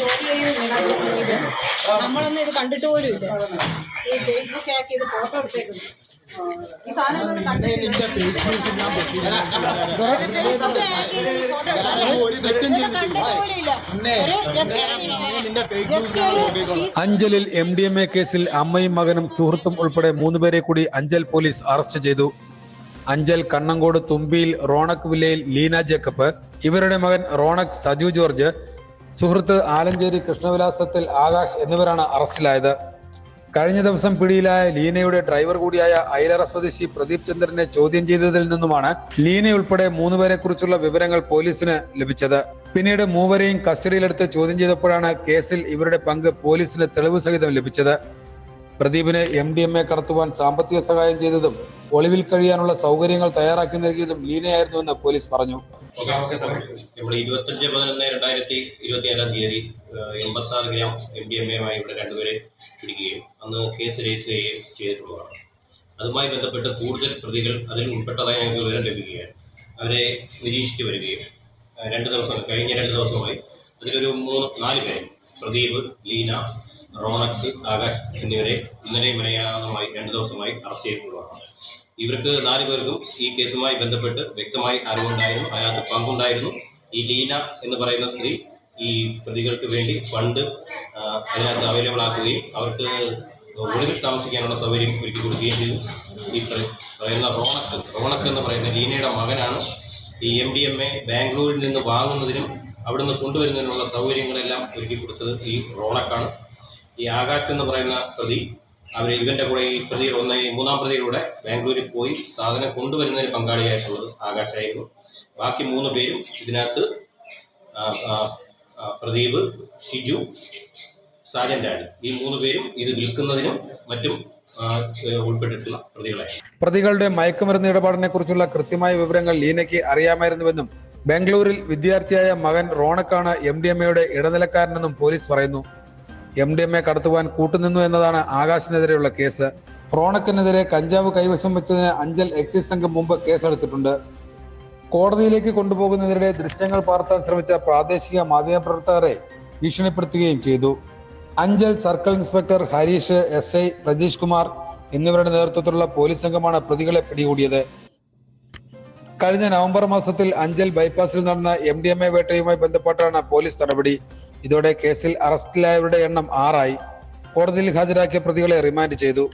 ജോലി ചെയ്ത് നടക്കുന്നുണ്ടെങ്കിൽ നമ്മളൊന്നും ഇത് കണ്ടിട്ട് പോലും ഇല്ല. ഈ ഫേസ്ബുക്ക് ആക്കി ഇത് ഫോട്ടോ എടുത്തേക്കുന്നു. ഈ സാധനം അഞ്ചലിൽ എം ഡി എം എ കേസിൽ അമ്മയും മകനും സുഹൃത്തും ഉൾപ്പെടെ മൂന്നുപേരെ കൂടി അഞ്ചൽ പോലീസ് അറസ്റ്റ് ചെയ്തു. അഞ്ചൽ കണ്ണങ്കോട് തുമ്പിയിൽ റോണക് വില്ലയിൽ ലീന ജേക്കബ്. ഇവരുടെ മകൻ റോണക് സജു ജോർജ്. സുഹൃത്ത് ആലഞ്ചേരി കൃഷ്ണവിലാസത്തിൽ ആകാശ് എന്നിവരാണ് അറസ്റ്റിലായത്. കഴിഞ്ഞ ദിവസം പിടിയിലായ ലീനയുടെ ഡ്രൈവർ കൂടിയായ ഐലറ സ്വദേശി പ്രദീപ് ചന്ദ്രനെ ചോദ്യം ചെയ്തതിൽ നിന്നുമാണ് ലീനയുൾപ്പെടെ മൂന്നുപേരെ കുറിച്ചുള്ള വിവരങ്ങൾ പോലീസിന് ലഭിച്ചത്. പിന്നീട് മൂവരെയും കസ്റ്റഡിയിലെടുത്ത് ചോദ്യം ചെയ്തപ്പോഴാണ് കേസിൽ ഇവരുടെ പങ്ക് പോലീസിന് തെളിവ് സഹിതം ലഭിച്ചത്. പ്രദീപിനെ എം ഡി എം എ കടത്തുവാൻ സാമ്പത്തിക സഹായം ചെയ്തതും ഒളിവിൽ കഴിയാനുള്ള സൗകര്യങ്ങൾ തയ്യാറാക്കി നൽകിയതും ലീനയായിരുന്നുവെന്ന് പോലീസ് പറഞ്ഞു. ഇവിടെ ഇരുപത്തഞ്ച് പതിനൊന്ന് രണ്ടായിരത്തി ഇരുപത്തിനാലാം തീയതി എൺപത്തി ആറ് ഗ്രാം എം ഡി എം എയുമായി ഇവിടെ രണ്ടുപേരെ പിടിക്കുകയും അന്ന് കേസ് രജിസ്റ്റർ ചെയ്യുകയും ചെയ്തിട്ടുള്ളതാണ്. അതുമായി ബന്ധപ്പെട്ട് കൂടുതൽ പ്രതികൾ അതിൽ ഉൾപ്പെട്ടതായി ഞങ്ങൾക്ക് വിവരം ലഭിക്കുകയാണ്. അവരെ നിരീക്ഷിച്ചു വരികയും രണ്ട് ദിവസം കഴിഞ്ഞ രണ്ട് ദിവസമായി അതിലൊരു മൂന്ന് നാല് പേരെ പ്രദീപ് ലീന റോണക് ആകാശ് എന്നിവരെ ഇന്നലെ മലയാളമായി രണ്ട് ദിവസമായി അറസ്റ്റ് ചെയ്തിട്ടുള്ളതാണ്. ഇവർക്ക് നാല് പേർക്കും ഈ കേസുമായി ബന്ധപ്പെട്ട് വ്യക്തമായി അറിവുണ്ടായിരുന്നു അതിനകത്ത് പങ്കുണ്ടായിരുന്നു. ഈ ലീന എന്ന് പറയുന്ന സ്ത്രീ ഈ പ്രതികൾക്ക് വേണ്ടി ഫണ്ട് അതിനകത്ത് അവൈലബിൾ ആക്കുകയും അവർക്ക് ഒളിവിൽ താമസിക്കാനുള്ള സൗകര്യം ഒരുക്കി കൊടുക്കുകയും ചെയ്തു. ഈ പറയുന്ന റോണക്ക് റോണക്ക് എന്ന് പറയുന്ന ലീനയുടെ മകനാണ്. ഈ എം ഡി എം എ ബാംഗ്ലൂരിൽ നിന്ന് വാങ്ങുന്നതിനും അവിടുന്ന് കൊണ്ടുവരുന്നതിനുള്ള സൗകര്യങ്ങളെല്ലാം ഒരുക്കി കൊടുത്തത് ഈ റോണക്കാണ്. ഈ ആകാശ് എന്ന് പറയുന്ന പ്രതി അവർ ഇവന്റെ കൂടെ ഈ പ്രതി ഒന്ന് ഈ മൂന്നാം പ്രതിയിലൂടെ ബാംഗ്ലൂരിൽ പോയി സാധനം കൊണ്ടുവരുന്നതിന് പങ്കാളിയായിട്ടുള്ളത് ആകാശായിരുന്നു ബാക്കി മൂന്ന് പേരും ഇതിനകത്ത് പ്രദീപ് ഷിജു സാജൻ രാജ്. ഈ മൂന്ന് പേരും ഇത് വിൽക്കുന്നതിനും മറ്റും ഉൾപ്പെട്ടിട്ടുള്ള പ്രതികളുടെ മയക്കുമരുന്ന് ഇടപാടിനെ കുറിച്ചുള്ള കൃത്യമായ വിവരങ്ങൾ ലീനയ്ക്ക് അറിയാമായിരുന്നുവെന്നും ബാംഗ്ലൂരിൽ വിദ്യാർത്ഥിയായ മകൻ റോണക്കാണ് എം ഡി എം എയുടെ ഇടനിലക്കാരനെന്നും പോലീസ് പറയുന്നു. എം ഡി എം എ കടത്തുവാൻ കൂട്ടുനിന്നു എന്നതാണ് ആകാശിനെതിരെയുള്ള കേസ്. റോണക്കിനെതിരെ കഞ്ചാവ് കൈവശം വെച്ചതിന് അഞ്ചൽ എക്സൈസ് സംഘം മുമ്പ് കേസെടുത്തിട്ടുണ്ട്. കോടതിയിലേക്ക് കൊണ്ടുപോകുന്നതിനിടെ ദൃശ്യങ്ങൾ പകർത്താൻ ശ്രമിച്ച പ്രാദേശിക മാധ്യമപ്രവർത്തകരെ ഭീഷണിപ്പെടുത്തുകയും ചെയ്തു. Anchal circle inspector Harish S I Prajeesh Kumar എന്നിവരുടെ നേതൃത്വത്തിലുള്ള പോലീസ് സംഘമാണ് പ്രതികളെ പിടികൂടിയത്. കഴിഞ്ഞ നവംബർ മാസത്തിൽ അഞ്ചൽ ബൈപ്പാസിൽ നടന്ന എം ഡി എം എ വേട്ടയുമായി ബന്ധപ്പെട്ടാണ് പോലീസ് നടപടി. ഇതോടെ കേസിൽ അറസ്റ്റിലായവരുടെ എണ്ണം ആറായി. കോടതിയിൽ ഹാജരാക്കിയ പ്രതികളെ റിമാൻഡ് ചെയ്തു.